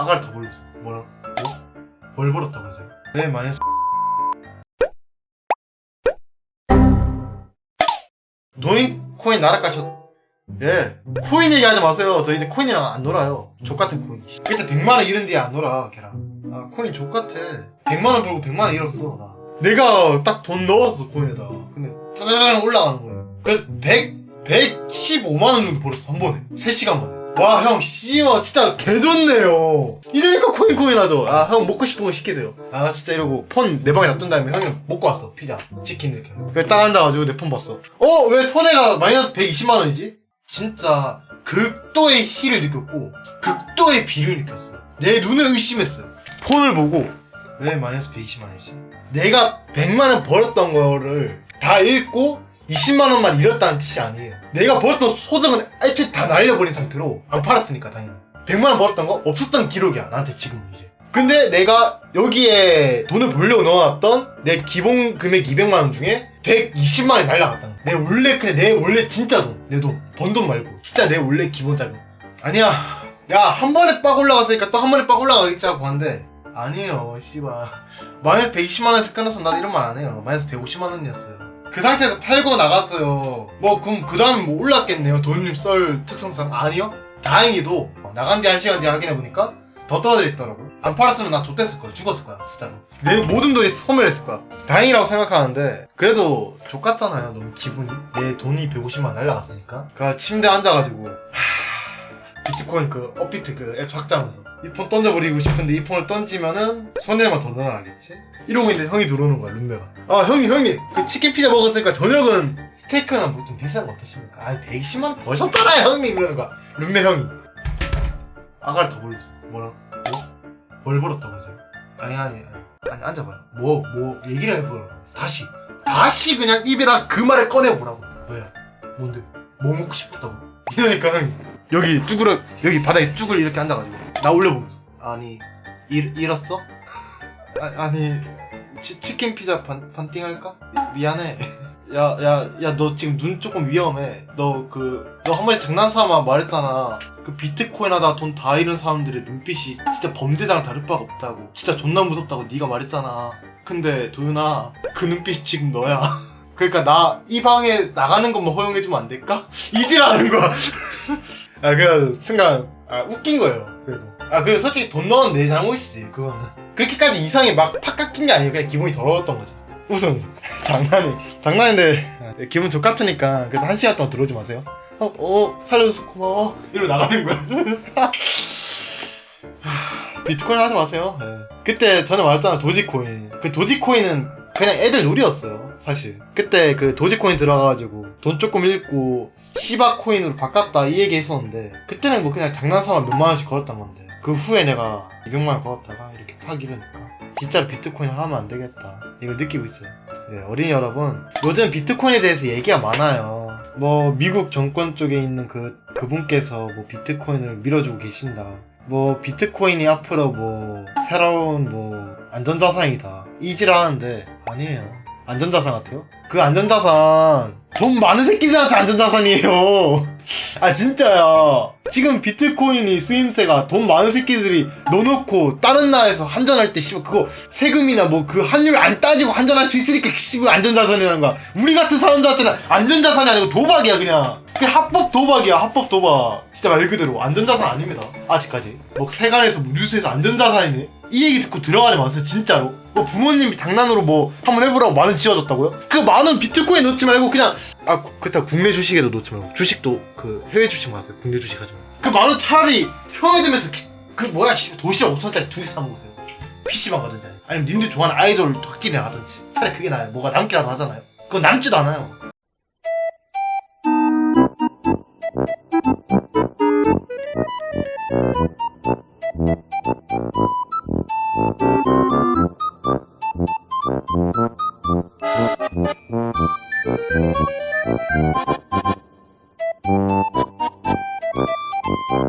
아가를 더 벌렸어. 뭐라? 뭐? 뭘 벌었다고 하세요? 네, 마이너스. 노인 코인 나락가셨. 예. 코인 얘기하지 마세요. 저희 이제 코인이랑 안 놀아요. 족같은 코인. 그때 100만원 잃은 뒤에 안 놀아, 걔랑. 아, 코인 족같아. 100만원 벌고 100만원 잃었어, 나. 내가 딱 돈 넣었어, 코인에다가. 근데 짜라랑 올라가는 거예요. 그래서 100, 115만원 정도 벌었어, 한 번에. 3시간 만에. 와, 형, 씨와 진짜 개좋네요. 이러니까 코인 코인 하죠. 아, 형 먹고 싶은 거 시키세요. 아, 진짜 이러고 폰 내 방에 놔둔 다음에 형이 먹고 왔어. 피자, 치킨 이렇게. 그래 딱 앉아가지고 내 폰 봤어. 어, 왜 손해가 마이너스 120만원이지? 진짜 극도의 희를 느꼈고, 극도의 비를 느꼈어. 내 눈을 의심했어요. 폰을 보고, 왜 마이너스 120만원이지? 내가 100만원 벌었던 거를 다 잃고, 20만 원만 잃었다는 뜻이 아니에요. 내가 벌었던 소득은 애초에 다 날려버린 상태로 안 팔았으니까 당연히. 100만 원 벌었던 거 없었던 기록이야 나한테 지금 이제. 근데 내가 여기에 돈을 벌려고 넣어놨던 내 기본 금액 200만 원 중에 120만 원이 날라갔다는 거야. 내 원래 그냥 내 원래 진짜 돈. 내 돈. 번 돈 말고. 진짜 내 원래 기본 자금. 아니야. 야 한 번에 빡 올라갔으니까 또 한 번에 빡 올라가겠지 하고 하는데 아니에요 씨발 마이너스 120만 원에서 끝났으면 나도 이런 말 안 해요 마이너스 150만 원이었어요 그 상태에서 팔고 나갔어요. 뭐 그럼 그 다음 뭐 올랐겠네요. 돈님 썰 특성상 아니요. 다행히도 어, 나간 뒤 한 시간 뒤에 확인해 보니까 더 떨어져 있더라고요. 안 팔았으면 나 좆됐을 거야. 죽었을 거야. 진짜로. 내 모든 돈이 소멸했을 거야. 다행이라고 생각하는데 그래도 족같잖아요. 너무 기분이. 내 돈이 150만 원 날라갔으니까. 그 침대 앉아가지고 하... 비트코인 그 업비트 그 앱 삭제하면서 이 폰 던져버리고 싶은데 이 폰을 던지면은 손해만 더 늘어나겠지? 이러고 있는데 형이 들어오는 거야 룸메가. 아 형이 형이! 그 치킨 피자 먹었으니까 저녁은 스테이크나 뭐 좀 비싼 거 어떠십니까? 아 120만 버셨잖아요 형님 이러는 거야. 룸메 형이. 아가를 더 벌렸어. 뭐라? 뭐? 뭘 벌었다고 하세요? 아니 아니 아니. 아니 앉아봐요. 뭐뭐 얘기를 해보라고. 다시. 다시 그냥 입에다 그 말을 꺼내보라고. 뭐야? 뭔데? 뭐 먹고 싶었다고? 이러니까 형이 여기 쭈그러 여기 바닥에 쭈글 이렇게 앉아가지고 나 올려보면서 아니 잃, 잃었어? 아, 아니 치, 치킨 피자 반, 반띵 할까? 미 안해. 야 야 야 너 지금 눈 조금 위험해. 너 그 너한 번에 장난삼아 말했잖아. 그 비트코인 하다 돈 다 잃은 사람들의 눈빛이 진짜 범죄자랑 다를 바가 없다고. 진짜 존나 무섭다고 네가 말했잖아. 근데 도윤아 그 눈빛이 지금 너야. 그러니까 나 이 방에 나가는 것만 허용해주면 안 될까? 이지라는 거야. 아 그래서 순간 아 웃긴 거예요 그래도. 아 그리고 솔직히 돈 넣은 내 잘못이지 그거는. 그렇게까지 이상이 막팍 깎인 게 아니고 그냥 기분이 더러웠던 거지. 웃음. 장난이 장난인데 기분 족같으니까 그래서 한 시간 동안 들어오지 마세요. 어, 어 살려줘서 고마워. 이러고 나가는 거야. 하, 비트코인 하지 마세요. 네. 그때 전에 말했잖아 도지코인. 그 도지코인은 그냥 애들 놀이였어요 사실. 그때 그 도지코인 들어가가지고 돈 조금 잃고 시바코인으로 바꿨다 이 얘기 했었는데 그때는 뭐 그냥 장난삼아 몇만 원씩 걸었단 건데 그 후에 내가 200만 원 걸었다가 이렇게 팍 이러니까 진짜로 비트코인 하면 안 되겠다. 이걸 느끼고 있어요. 네, 어린이 여러분 요즘 비트코인에 대해서 얘기가 많아요. 뭐 미국 정권 쪽에 있는 그 그분께서 뭐 비트코인을 밀어주고 계신다. 뭐 비트코인이 앞으로 뭐 새로운 뭐 안전자산이다. 이질 하는데 아니에요 안전자산 같아요? 그 안전자산. 돈 많은 새끼들한테 안전자산이에요. 아 진짜야. 지금 비트코인이 쓰임새가 돈 많은 새끼들이 넣어놓고 다른 나라에서 환전할 때 씨발 그거 세금이나 뭐 그 환율 안 따지고 환전할 수 있으니까 씨발 안전자산이라는 거야. 우리 같은 사람들한테는 안전자산이 아니고 도박이야 그냥. 그 합법 도박이야 합법 도박. 진짜 말 그대로 안전자산 아닙니다. 아직까지. 뭐 세간에서 뭐 뉴스에서 안전자산이네. 이 얘기 듣고 들어가지 마세요 진짜로 뭐 부모님이 장난으로 뭐 한번 해보라고 만 원 지어줬다고요? 그 만 원 비트코인 넣지 말고 그냥 아 그렇다 국내 주식에도 넣지 말고 주식도 그 해외 주식 마세요? 국내 주식 하지 말고. 그 만 원 차라리 편의점에서 기- 그 뭐야 씨, 도시락 5천원짜리 두 개 사 먹으세요. PC방 가든지 아니면 님들 좋아하는 아이돌 확진해 하든지 차라리 그게 나아요. 뭐가 남기라도 하잖아요. 그건 남지도 않아요 Thank you.